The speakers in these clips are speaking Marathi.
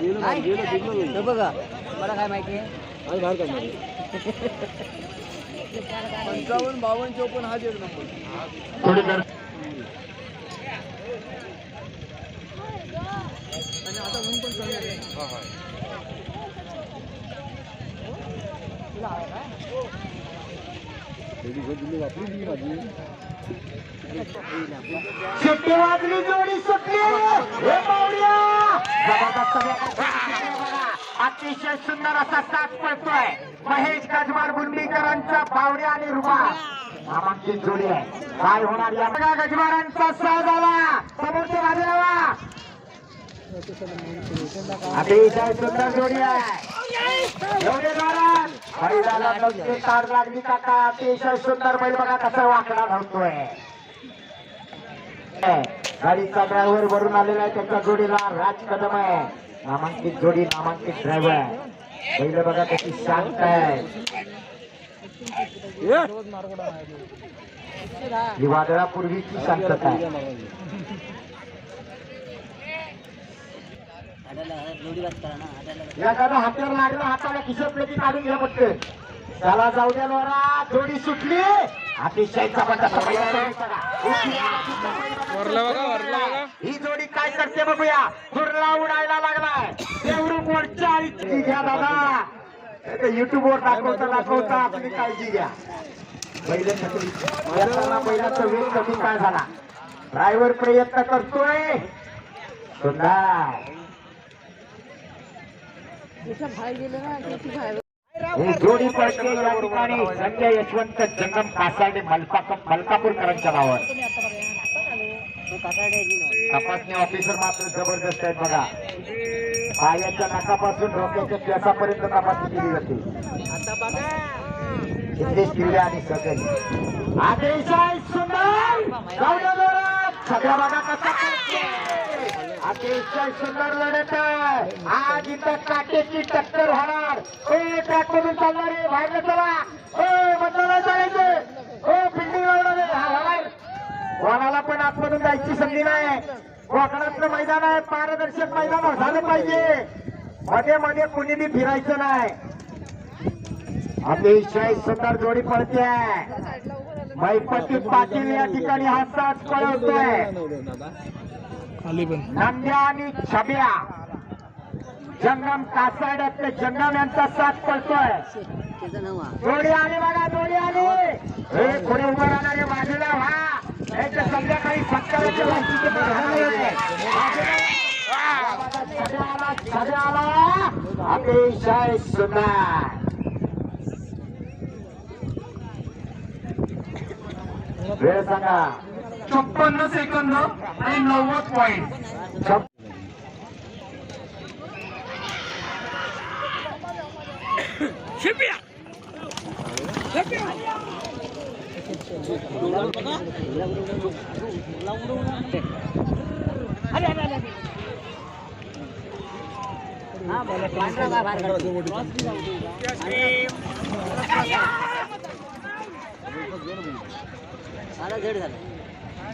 हे बघा मला काय माहिती आहे? पंचावन्न बावन्न चौपन्न हाच एक नंबर. आणि आता ऊन पण कमी आहे. शिट्टी वाजली जोडी सुटली. हे पाहुड्या अतिशय सुंदर असा साथ पडतोय महेश गजमार गुंडीकरांचा पावड्या आणि रुपा नामांकित जोडी आहे. काय होणार या? गजमारांचा साज आला. समोरच्या बाजूला अतिशय सुंदर जोडी आहे. एवढे तार लागली काका. अतिशय सुंदर बैल बघा कसा वाकडा धावतोय. गाडीचा ड्रायव्हर वरून आलेला आहे त्याच्या जोडीला राज कदम आहे. नामांकित जोडी नामांकित ड्रायव्हर पहिलं बघा कशी शांत आहे. ही वादळापूर्वीची शांतता आहे. एखादा हातावर लागला हाताला खिशोपलेची काढून घ्या पटकन त्याला जाऊ द्या लोरा जोडी सुटली. अतिशय जबरदस्त वरला बघा वरला बघा. ही जोडी काय करते बघूया. कुर्ला उडायला लागलाय. देवरूप वरच्या इतकी घ्या दादा. युट्यूब वर दाखवता दाखवता तुम्ही काळजी घ्या. पहिले बैलाचा वेग कमी काय झाला? ड्रायव्हर प्रयत्न करतोय. सुंदर. जोडी पडते या ठिकाणी संजय यशवंत जंगम कासाडे मलका मलकापूरकरांच्या नावावर. तपासणी ऑफिसर मात्र जबरदस्त आहेत बघा. पायाच्या नाकापासून डोक्याच्या केसापर्यंत तपासणी केली जाते. सिद्धेश किल्ले आणि सकल अतिशय सुंदर. जाऊ बघा कसा अतिशय सुंदर लढत आहे. आज इथं काटेची टक्कर होणार. ए चालणार आहे बाहेर चला. हो, ए मतदान चालायचे ओ हो, बिल्डिंग कोणाला पण आतमधून जायची संधी नाही. कोकणातलं मैदान आहे. पारदर्शक मैदान झालं पाहिजे. मध्ये मध्ये कुणी बी फिरायचं नाही. अतिशय सुंदर जोडी पडते मैपती पाटील या ठिकाणी हा साथ पळवतोय. नंद्या आणि छब्या जंगम कासाड्यातले जंगम यांचा साथ पडतोय. जोडी आली बघा जोडी आली. हे पुढे उभं राहणारे बाजूला व्हा याच्या संध्याकाळी सत्तराच्या वाजतीचे बघायला अतिशय सुंदर. वेळ सांगा. छप्पन्न सेकंद आणि नव्वद पॉईंट छप-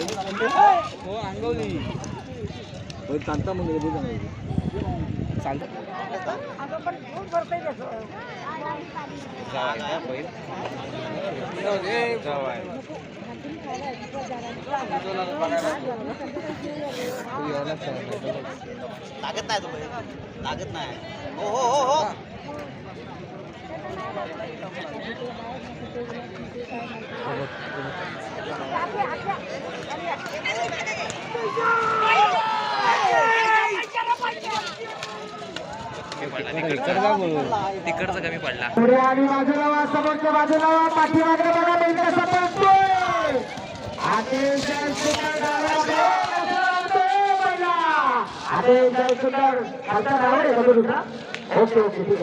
हो अंगवली. चालता म्हणजे चालतं. लागत नाही तो लागत नाही. हो हो हो हो. तिकडचा कमी पडला पुढे आणि बाजूला वा समोरच्या बाजूला वा पाठीमागे बघा बैल कसा पळतोय अतिशय सुंदर खालचा ओके ओके ठीक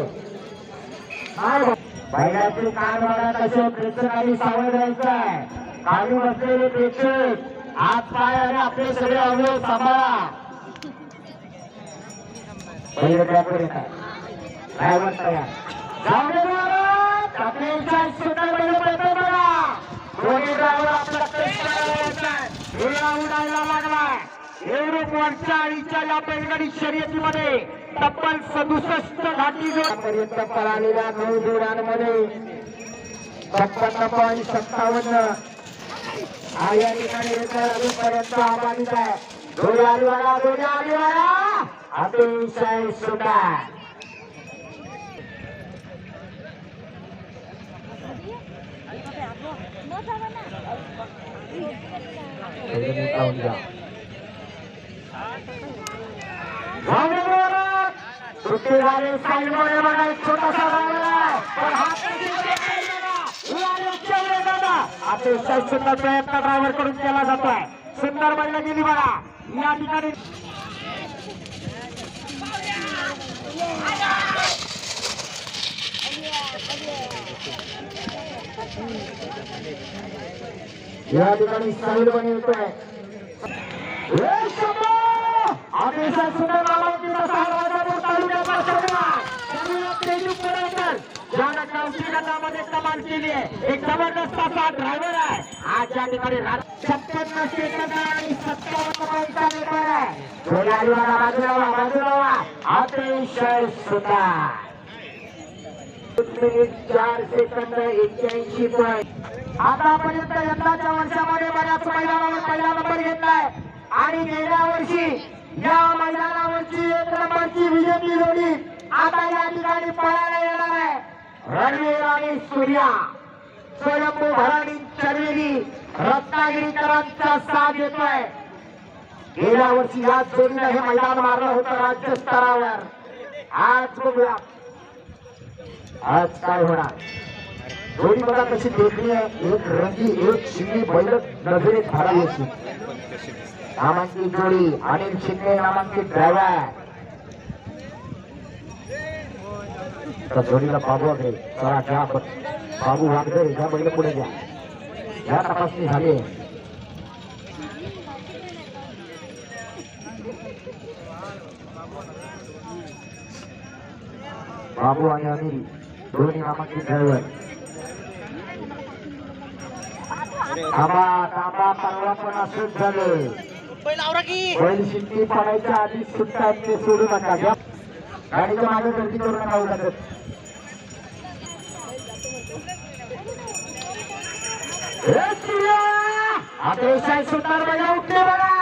आहे बैलाचे कान बघा कसे प्रेक्षकांनी सावध राहायचं आहे. घालून असलेले प्रेक्षक आज काय आणि आपले सगळे अवयव सांभाळा. काय ट्रॅकवर येत उडायला लागलाय. आळीच्या या बैलगाडी शर्यतीमध्ये तब्बल सदुसष्ट घाटी पर्यंत पळालेल्या नऊ जोड्यांमध्ये छप्पन्न पॉईंट सत्तावन्न. हा या ठिकाणी रेकॉर्ड अजूनपर्यंत अबाधित आहे जोडी आली बघा जोडी आली बघा अतिशय सुंदर सुट्टी झाली साईडमध्ये बघा एक छोटासा डायव्हर आहे पण हात अतिशय सुंदर प्रयत्न ड्रायव्हरकडून केला जातोय. सुंदर महिला गेली बघा. या ठिकाणी या ठिकाणी साईड बनवतोय हे अतिशय सुंदर ज्यानं गटामध्ये कमाल केली आहे. एक जबरदस्त असा ड्रायव्हर आहे. आज या ठिकाणी छप्पन्न सेकंद आणि सत्तावन्न पॉईंटचा रेकॉर्ड आहे. थोडी बाजूला बाजूला अतिशय सुंदर. मिनिट चार सेकंद एक्क्याऐंशी पॉईंट आतापर्यंत यंदाच्या वर्षामध्ये बऱ्याच मैदानावर पहिला नंबर घेतलाय. आणि गेल्या वर्षी या मैदानावरची एक नंबरची विजेती जोडी आता या ठिकाणी पळायला येणार आहे. रणवीर आणि सूर्या स्वयंभू भराडी चरवेली रत्नागिरीकरांचा साथ येतोय गेल्या वर्षी याच जोडीनं हे मैदान मारलं होतं राज्य स्तरावर. आज बघूया आज काय होणार? जोडी बघा कशी देखणी आहे. एक रंगी एक शिंगी बैल नजरेत धरावी अशी. नामांकित जोडी अनिल शिंदे नामांकित ड्रायव्हर त्या जोडीला बाबू वगैरे चला घ्या बाबू वागदे घ्या बैल पुढे घ्या. घ्या तपासणी झाली. बाबू आणि अनिल दोन्ही नामांकित ड्रायव्हर थांबा थांबा परवा पण असंच झालं. बैल शिट्टी पडायच्या आधी सुट्टा सोडू नका. गाडीच्या मागे गर्दी करू नका उगाच हे सूर्या! अतिशय उठले बघा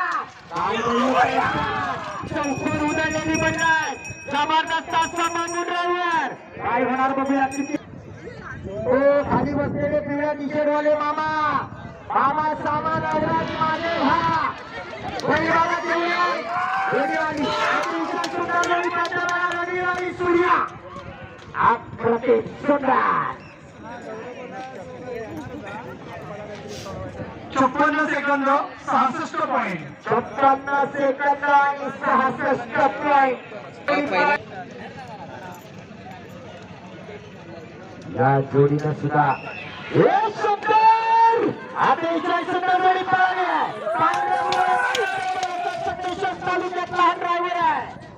काय बैल तयार. जबरदस्त ड्रायव्हर काय होणार बघूया किती ओ खाली बसलेले पिवळ्या टी वाले मामा मामा सामान अवराज मागे व्हा बैलवाला पिवळ्या रेडीवाली सुंदर रविवारी सूर्या अप्रतिम सुंदर छप्पन्न सेकंद सहासष्ट पॉईंट छप्पन्न सेकंद आणि सहासष्ट पॉईंट या जोडीनं सुद्धा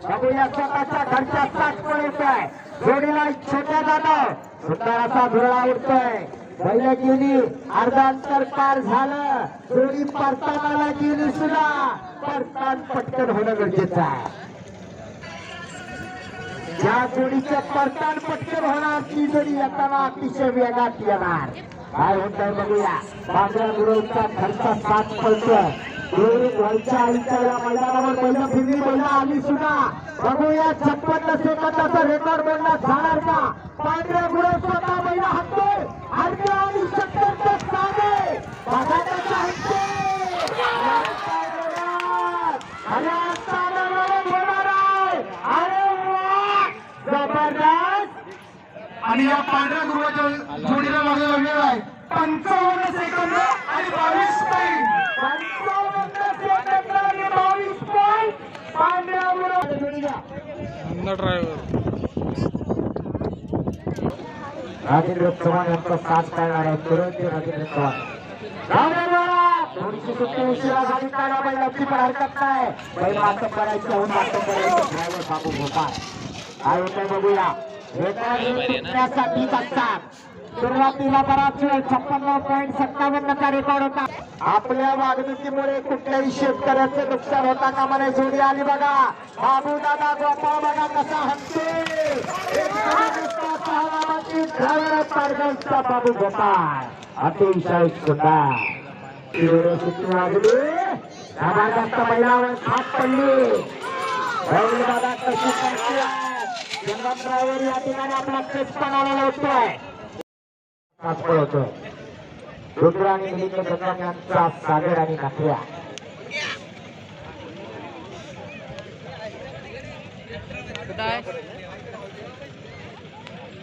बघूया स्वतःच्या घरच्या आहे. जोडीला छोट्या जाधव सुंदर असा धुरळा उठतोय बैल गेली अर्धा अंतर पार झालं. जोडी परताना गेली सुद्धा. परतान पटकन होणं गरजेचं आहे. ज्या जोडीचं परतान पटकन होणार ती जोडी येताना अतिशय वेगात येणार. काय होत बघूया. पांढऱ्या गुरवचा खर्चा सात पडतोय वरच्या आईच्या मैदानावर पहिलं फिरली पहिला आली सुद्धा. बघूया छप्पन्न सेकंदाचा रेकॉर्ड बनला. जाणार का? पांढऱ्या गुरव स्वतः महिला हटतोय हरके आणि सत्तरच्या सागे बघायला चाहते अरे आता नवं होणार आहे अरे वा जबरदस्त आणि या पांढऱ्या गुरुवाच्या जोडीला लागलेला वेळ आहे पंचावन्न सेकंद आणि बावीस पॉईंट पंचावन्न सेकंद आणि बावीस पॉईंट पांढऱ्या जोडीला ड्रायव्हर राजेंद्र चव्हाण यांचा साथ पाळणार आहे तुरंत राजेंद्र चव्हाण! थोडीशी सुट्टी उशिरा झाली काय ना बैलाची पण हरकत नाही. बैल मात्र करायचं होऊन मात्र करायचं ड्रायव्हर बाबू भोपाळ काय होतंय बघूया असतात सुरुवातीला बराच वेळ छप्पन्न पॉईंट सत्तावन्नचा रेकॉर्ड होता. आपल्या वागणुकीमुळे कुठल्याही शेतकऱ्याचं नुकसान होता का मला जोडी आली बघा. बाबू दादा गोपाळ बघा कसा हसते बाबू गोपाळ. अतिशय सुद्धा सुट्टी वाजली. जबरदस्त महिलावर थाप पडली. बाबू दादा कशी करते या ठिकाणी आपला केस पण आलेला होतोय. पळवतोय रुद्र आणि मिलिंद यांचा सागर आणि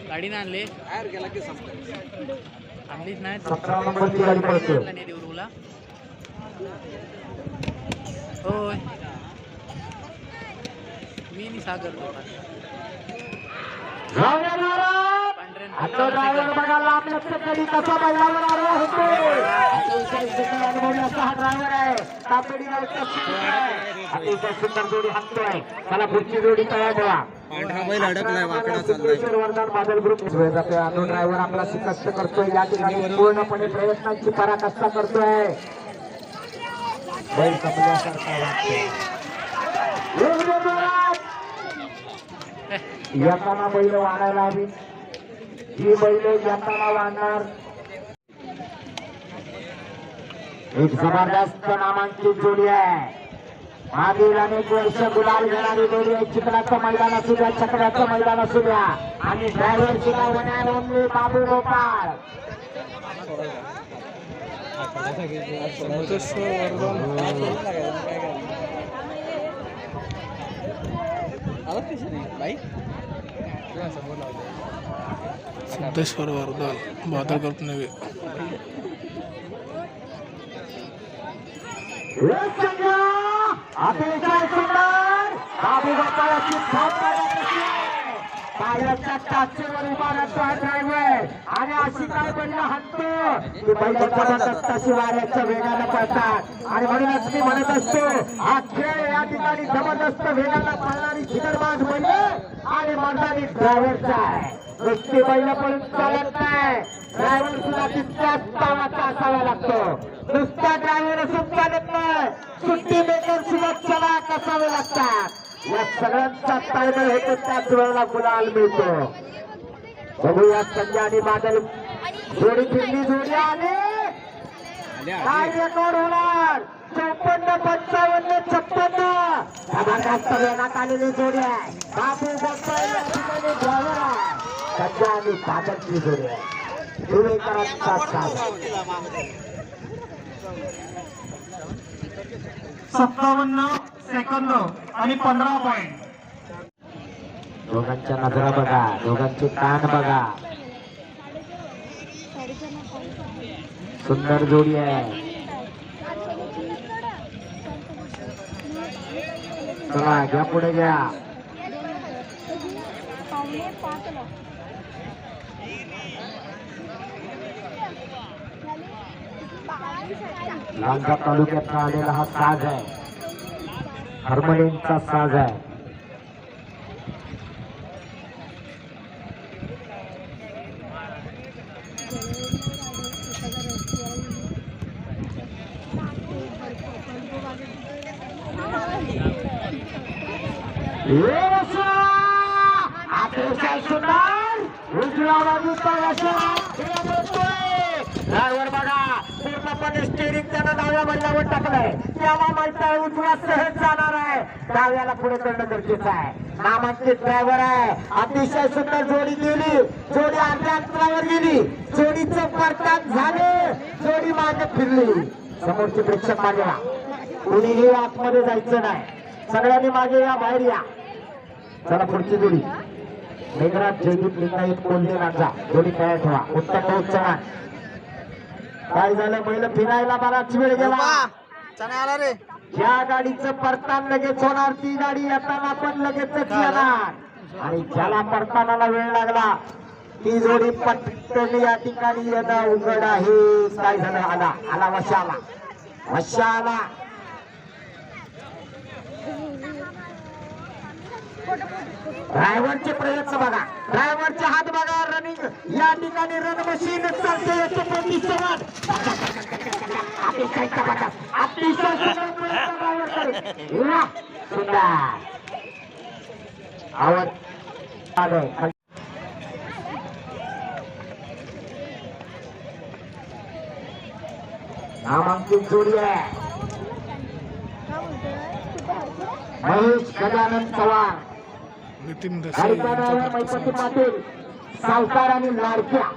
गाडीनं आणले. आणलीच नाही. सतरा नंबरची गाडी होय. मी नि सागर आता ड्रायव्हर बघा लांब लक्ष कधी कसा बैलावर आला होतो. अतिशय सुंदर अनुभवी असा हा ड्रायव्हर आहे. तातडी गावचा सुंदर आहे. अतिशय सुंदर जोडी हाणतोय मला पुढची जोडी तयार ठेवा. सिद्धेश्वर वरदान बादल ग्रुप अनु ड्रायव्हर आपला शिकस्त करतोय. या ठिकाणी पूर्णपणे प्रयत्नांची पराकाष्ठा करतोय. बैल कपल्यासारखा महाराज. येताना बैल वाढायला हवी. ही बैल येताना वाढणार एक जबरदस्त नामांकित जोडी आहे. मागील अनेक वर्ष गुलाल घेणारी जोडी आहे चिखलाचं मैदान असू द्या चक्राचं मैदान असू द्या. आणि ड्रायव्हर सुद्धा होणार ओनली बाबू गोपाळ. सिद्धेश्वर वरदान बादल नव्हे आणि अशी काय की वाऱ्याच्या पळतात. आणि म्हणूनच मी म्हणत असतो हा खेळ या ठिकाणी जबरदस्त वेगाला पळणारी झिगरबाज बैल आणि मर्दानी ड्रायव्हरचा आहे. नुसती बैल पण चालत नाही. ड्रायव्हर सुद्धा तितक्याच कामाचा असावा लागतो. नुसता ड्रायव्हर असून चालत नाही. सुट्टी मेकर सुद्धा चला कसावे लागतात. या सगळ्यांचा ताळमेळ होतो त्याच वेळेला गुलाल मिळतो. बघूया संजय आणि बादल. जोडी फिरली जोडी आली. काय रेकॉर्ड होणार? चौपन्न पंचावन्न छप्पन्न. जबरदस्त आलेली जोडी आहे. बापू गोपाळ या ठिकाणी ड्रायव्हर आहे. संजय आणि बादलची जोडी. आहे धुळेकरांचा सत्तावन्न सेकंद आणि पंधरा पॉईंट दोघांच्या नजरा बघा दोघांचे कान बघा. सुंदर जोडी आहे. चला घ्या. पुढे घ्या लांजा तालुक्यात आलेला हा साज आहे. हरमलेंचा साज आहे. अतिशय सुंदर! उजव्या बाजूचा ड्रायव्हर बघा स्टेरिंग त्यानं डाव्या बदलावर टाकलंय. त्याला माहीत आहे उजवा सहज जाणार आहे. डाव्याला पुढे करणं गरजेचं आहे. नामांकित ड्रायव्हर आहे. अतिशय सुंदर जोडी गेली. जोडी अर्ध्या अंतरावर गेली. जोडीचं परतान झाले. जोडी मागे फिरली. समोरचे प्रेक्षक मागे या. कुणीही आतमध्ये जायचं नाही. सगळ्यांनी मागे या बाहेर या. चला पुढची जोडी. मेघराज जयदीप लिंगायत कोल्हे राजा. जोडी तयार ठेवा. उत्तम भाऊ चव्हाण. काय झालं? पहिलं फिरायला बराच वेळ गेला. आला रे. ज्या गाडीचं परतान लगेच होणार. ती गाडी येताना पण लगेचच येणार आणि ज्याला परतानाला वेळ लागला ती जोडी पटकन या ठिकाणी येणं उघड आहे. काय झालं? आला आला वशा आला वशा आला ड्रायव्हरचे प्रयत्न बघा. ड्रायव्हरचे हात बघा रनिंग या ठिकाणी रन मशीन चालते याचे अतिशय सुंदर. आवाज. आलोय खाली. नामांकित जोडी आहे. महेश गजानन चव्हाण. नितीन पाटील सावकार आणि लाडक्या.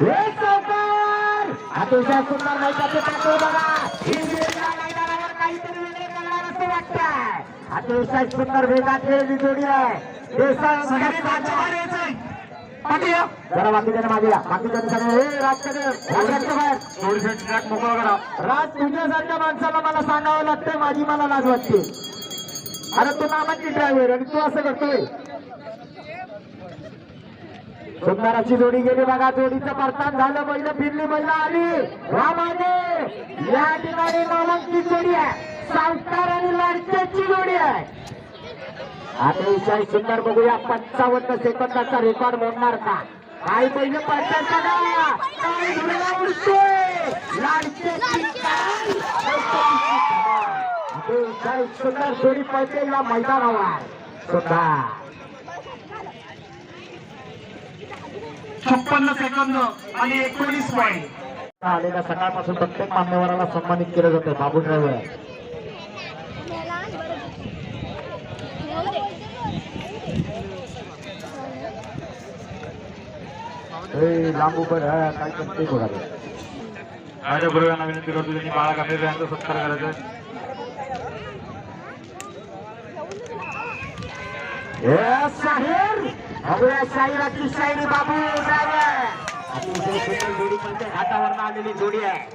हे सावकार! अतिशय सुंदर मैपती पाटील बघा. ही जोडीला मैदानावर काहीतरी वेगळे करणार असं वाटतंय. अतिशय सुंदर वेगात खेळली जोडी आहे. देसाई सगळे राज्य बाहेर यायचंय पाठी या. जरा बाकी जण मागे हे राज तुझ्यासारख्या माणसाला मला सांगावं लागतंय माझी मला लाज वाटते. अरे तू नामाची ड्रायव्हर आणि तू असं करतोय. सुंदराची जोडी गेली बघा जोडीचं परतान झालं बैल फिरली बैल आली. रामाने या ठिकाणी नामांकित जोडी आहे. सावकार आणि लाडक्याची जोडी आहे. अतिशय सुंदर बघूया पंचावन्न सेकंदाचा रेकॉर्ड मोडणार का? काय पहिले पडतात सुंदर जोडी पडते या मैदानावर. सुद्धा. छप्पन्न सेकंद आणि एकोणीस पॉईंट आलेल्या सकाळपासून प्रत्येक मान्यवराला सन्मानित केलं जातं बाबू ड्रायव्हर लांब उभं काय करते बघा. माझ्या बरोबर विनंती करतो त्यांनी बाळा यांचा सत्कार करायचा शायरी बाबू ड्रायव्हर अतिशय सुंदर जोडी म्हणजे घाटावर आलेली जोडी आहे.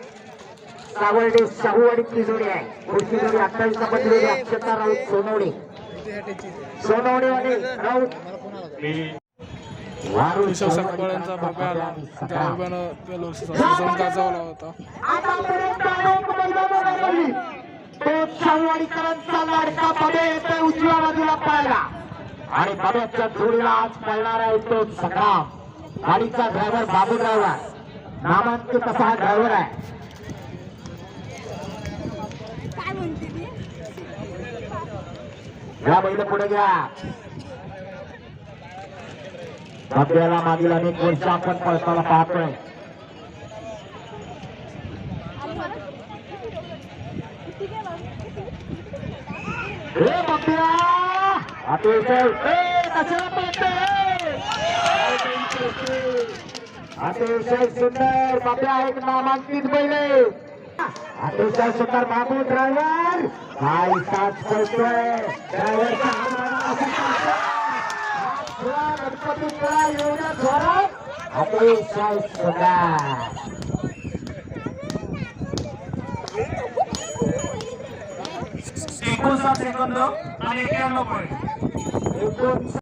सावर्डे शाहूवाडीतली जोडी आहे. पुढची जोडी अठ्ठावीसमध्ये अक्षता राऊत सोनवणे. सोनवणे आणि राऊत. केशव सकपाळ यांचा भव्य आला त्या गाजवला होता. शाहूवाडीकरांचा लाडका बबे येतोय उजव्या बाजूला पाहायला. आणि बब्याच्या जोडीला आज पळणार आहे तो संग्राम गाडीचा ड्रायव्हर बाबू ड्रायव्हर नामांकित असा हा ड्रायव्हर आहे. या बैल पुढे घ्या. आपल्याला मागील अनेक वर्ष आपण पळताना पाहतोय. हे बब्या अतिशय ए, कशाला पळतोय? अतिशय सुंदर बब्या एक नामांकित पहिले आहे. अतिशय सुंदर बाबू ड्रायव्हर काय साथ करतोय? ड्रायव्हर हात बघा कसा चालतोय. थोडा गणपती पुळा एवढ्या जोरात अतिशय सुंदर एकोणसाठ सेकंद आणि एक्क्याण्णव पॉईंट एकूण